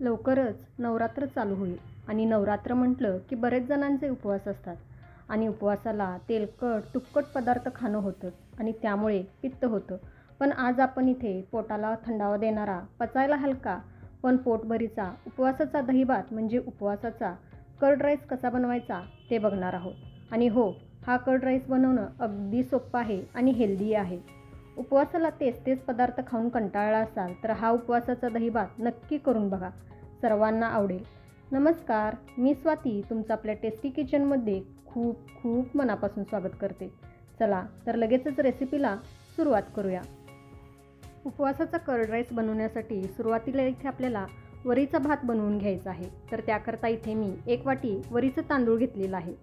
लवकरच नवरात्र चालू होईल. आणि नवरात्र म्हटलं की बरेच जणांचे उपवास असतात. आणि उपवासाला तेलकट तुपकट पदार्थ खाणं होतं आणि त्यामुळे पित्त होतं. पण आज आपण इथे पोटाला थंडावा देणारा पचायला हलका पण पोटभरीचा उपवासाचा दहीभात म्हणजे उपवासाचा कर्ड राईस कसा बनवायचा ते बघणार आहोत. आणि हो हा कर्ड राईस बनवणं अगदी सोपं आहे आणि हेल्दी आहे. उपवासाला तेच तेच पदार्थ खाऊन कंटाळला असाल तर हा उपवासाचा दहीभात नक्की करून बघा. सर्वांना आवडेल. नमस्कार मी स्वाती तुमचं आपल्या टेस्टी किचनमध्ये खूप खूप मनापासून स्वागत करते. चला तर लगेचच रेसिपीला सुरुवात करूया. उपवासाचा कर्ड राईस बनवण्यासाठी सुरुवातीला इथे आपल्याला वरीचा भात बनवून घ्यायचा आहे. तर त्याकरता इथे मी एक वाटी वरीचं तांदूळ घेतलेलं आहे.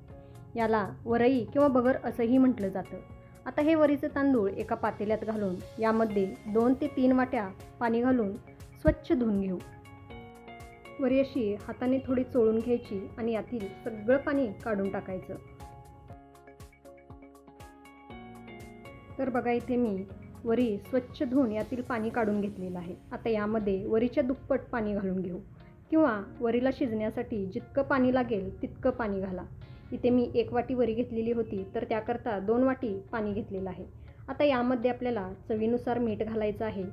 याला वरई किंवा बगर असंही म्हटलं जातं. आता हे वरीचे तांदूळ एका पातेल्यात घालून यामध्ये दोन ते तीन वाट्या पाणी घालून स्वच्छ धुवून घेऊ. वरी अशी हाताने थोडी चोळून घ्यायची आणि यातील सगळं पाणी काढून टाकायचं. तर बघा इथे मी वरी स्वच्छ धुवून यातील पाणी काढून घेतलेलं आहे. आता यामध्ये वरीच्या दुप्पट पाणी घालून घेऊ किंवा वरीला शिजण्यासाठी जितकं पाणी लागेल तितकं पाणी घाला. इथे मी एक वाटी वरी घेतलेली होती तर त्याकरता दोन वाटी पाणी घेतलेलं आहे. आता यामध्ये आपल्याला चवीनुसार मीठ घालायचं आहे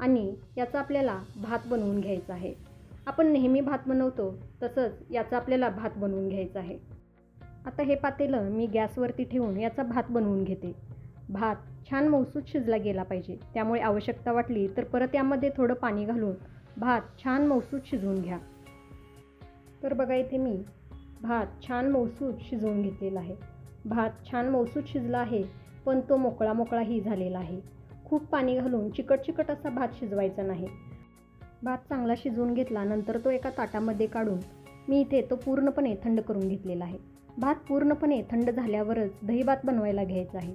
आणि याचा आपल्याला भात बनवून घ्यायचा आहे. आपण नेहमी भात बनवतो तसंच याचा आपल्याला भात बनवून घ्यायचा आहे. आता हे पातेलं मी गॅसवरती ठेवून याचा भात बनवून घेते. भात छान मौसूद शिजला गेला पाहिजे त्यामुळे आवश्यकता वाटली तर परत यामध्ये थोडं पाणी घालून भात छान मौसूद शिजवून घ्या. तर बघा इथे मी भात छान मौसूद शिजवून घेतलेला आहे. भात छान मौसूद शिजला आहे पण तो मोकळा मोकळाही झालेला आहे. खूप पाणी घालून चिकट चिकट असा भात शिजवायचा नाही. भात चांगला शिजवून घेतला नंतर तो एका ताटामध्ये काढून मी इथे तो पूर्णपणे थंड करून घेतलेला आहे. भात पूर्णपणे थंड झाल्यावरच दही भात बनवायला घ्यायचा आहे.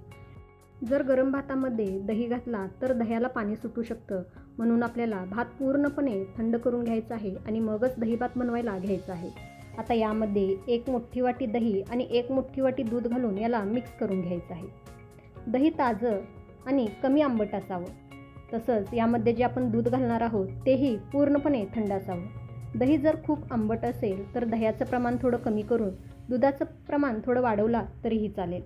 जर गरम भातामध्ये दही घातला तर दह्याला पाणी सुटू शकतं म्हणून आपल्याला भात पूर्णपणे थंड करून घ्यायचा आहे आणि मगच दही भात बनवायला घ्यायचा आहे. आता यामध्ये एक मोठी वाटी दही आणि एक मोठी वाटी दूध घालून याला मिक्स करून घ्यायचं आहे. दही ताजं आणि कमी आंबट असावं. तसंच यामध्ये जे आपण दूध घालणार आहोत तेही पूर्णपणे थंड असावं. दही जर खूप आंबट असेल तर दह्याचं प्रमाण थोडं कमी करून दुधाचं प्रमाण थोडं वाढवला तरीही चालेल.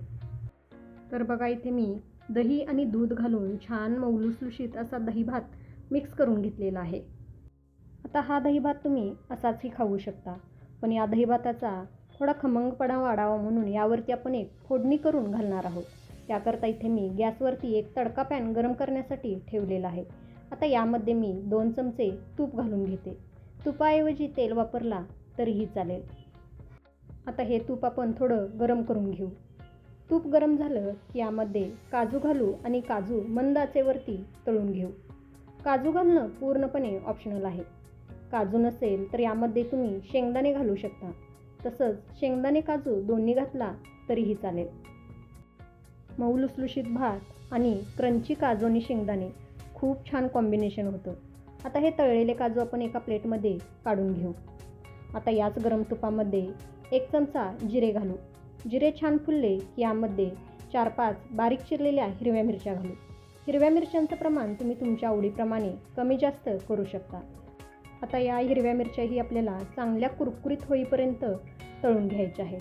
तर बघा इथे मी दही आणि दूध घालून छान मौलुसलुशीत असा दही भात मिक्स करून घेतलेला आहे. आता हा दही भात तुम्ही असाचही खाऊ शकता. पण या दही भाताचा थोडा खमंगपणा वाढावा म्हणून यावरती आपण एक फोडणी करून घालणार आहोत. त्याकरता इथे मी गॅसवरती एक तडका पॅन गरम करण्यासाठी ठेवलेला आहे. आता यामध्ये मी दोन चमचे तूप घालून घेते. तुपाऐवजी तेल वापरला तरीही चालेल. आता हे तूप आपण थोडं गरम करून घेऊ. तूप गरम झालं की यामध्ये काजू घालू आणि काजू मंद आचेवरती तळून घेऊ. काजू घालणं पूर्णपणे ऑप्शनल आहे. काजू नसेल तर यामध्ये तुम्ही शेंगदाणे घालू शकता. तसंच शेंगदाणे काजू दोन्ही घातला तरीही चालेल. मऊ लुसलुशीत भात आणि क्रंची काजू आणि शेंगदाणे खूप छान कॉम्बिनेशन होतं. आता हे तळलेले काजू आपण एका प्लेटमध्ये काढून घेऊ. आता याच गरम तुपामध्ये एक चमचा जिरे घालू. जिरे छान फुलले की यामध्ये चार पाच बारीक चिरलेल्या हिरव्या मिरच्या घालू. हिरव्या मिरच्यांचं प्रमाण तुम्ही तुमच्या आवडीप्रमाणे कमी जास्त करू शकता. आता या हिरव्या मिरच्याही आपल्याला चांगल्या कुरकुरीत होईपर्यंत तळून घ्यायच्या आहेत.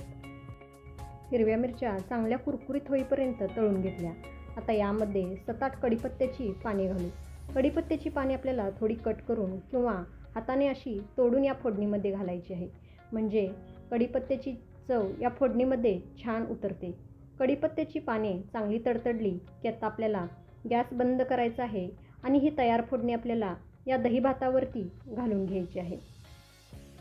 हिरव्या मिरच्या चांगल्या कुरकुरीत होईपर्यंत तळून घेतल्या. आता यामध्ये सताट कढीपत्त्याची पाने घालू. कढीपत्त्याची पाने आपल्याला थोडी कट करून किंवा हाताने अशी तोडून या फोडणीमध्ये घालायची आहे. म्हणजे कढीपत्त्याची चव या फोडणीमध्ये छान उतरते. कढीपत्त्याची पाने चांगली तडतडली की आता आपल्याला गॅस बंद करायचा आहे आणि ही तयार फोडणी आपल्याला या दही भातावरती घालून घ्यायची आहे.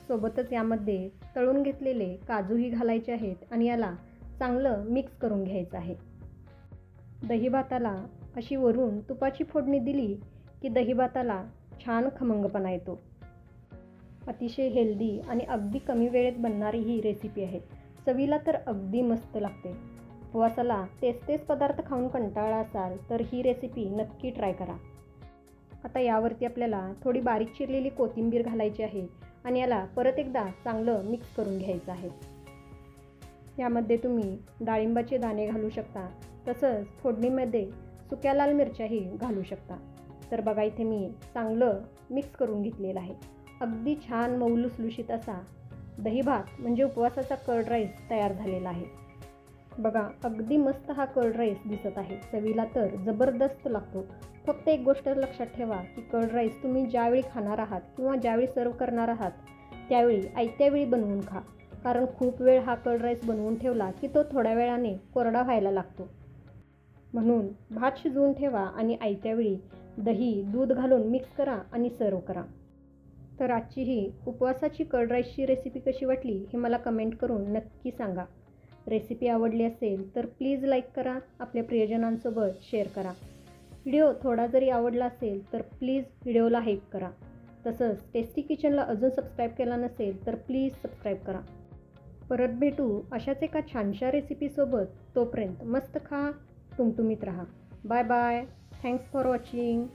सोबतच यामध्ये तळून घेतलेले काजूही घालायचे आहेत आणि याला चांगलं मिक्स करून घ्यायचं आहे. दही भाताला अशी वरून तुपाची फोडणी दिली की दही भाताला छान खमंगपणा येतो. अतिशय हेल्दी आणि अगदी कमी वेळेत बनणारी ही रेसिपी आहे. चवीला तर अगदी मस्त लागते. उपवासाला तेच तेच पदार्थ खाऊन कंटाळा असाल तर ही रेसिपी नक्की ट्राय करा. आता यावरती आपल्याला थोडी बारीक चिरलेली कोथिंबीर घालायची आहे आणि याला परत एकदा चांगलं मिक्स करून घ्यायचं आहे. यामध्ये तुम्ही डाळिंबाचे दाणे घालू शकता तसंच फोडणीमध्ये सुक्या लाल मिरच्याही घालू शकता. तर बघा इथे मी चांगलं मिक्स करून घेतलेलं आहे. अगदी छान मऊ लुसलुशीत असा दही भात म्हणजे उपवासाचा कर्ड राईस तयार झालेला आहे. बघा अगदी मस्त हा कर्ड राईस दिसत आहे. चवीला तर जबरदस्त लागतो. फक्त एक गोष्ट लक्षात ठेवा की कर्ड राईस तुम्ही ज्यावेळी खाणार आहात किंवा ज्यावेळी सर्व करणार आहात त्यावेळी आयत्यावेळी बनवून खा. कारण खूप वेळ हा कर्ड राईस बनवून ठेवला की तो थोड्या वेळाने कोरडा व्हायला लागतो. म्हणून भात शिजवून ठेवा आणि आयत्यावेळी दही दूध घालून मिक्स करा आणि सर्व करा. तर आजची ही उपवासाची कर्ड राईसची रेसिपी कशी वाटली हे मला कमेंट करून नक्की सांगा. रेसिपी आवडली असेल तर प्लीज लाईक करा आपल्या प्रियजनांसोबत शेअर करा. व्हिडिओ थोडा जरी आवडला असेल तर प्लीज व्हिडिओला हाईप करा. तसंच टेस्टी किचनला अजून सबस्क्राईब केला नसेल तर प्लीज सबस्क्राईब करा. परत भेटू अशाच एका छानशा रेसिपीसोबत तोपर्यंत मस्त खा तुमतुमीत राहा. Bye bye thanks for watching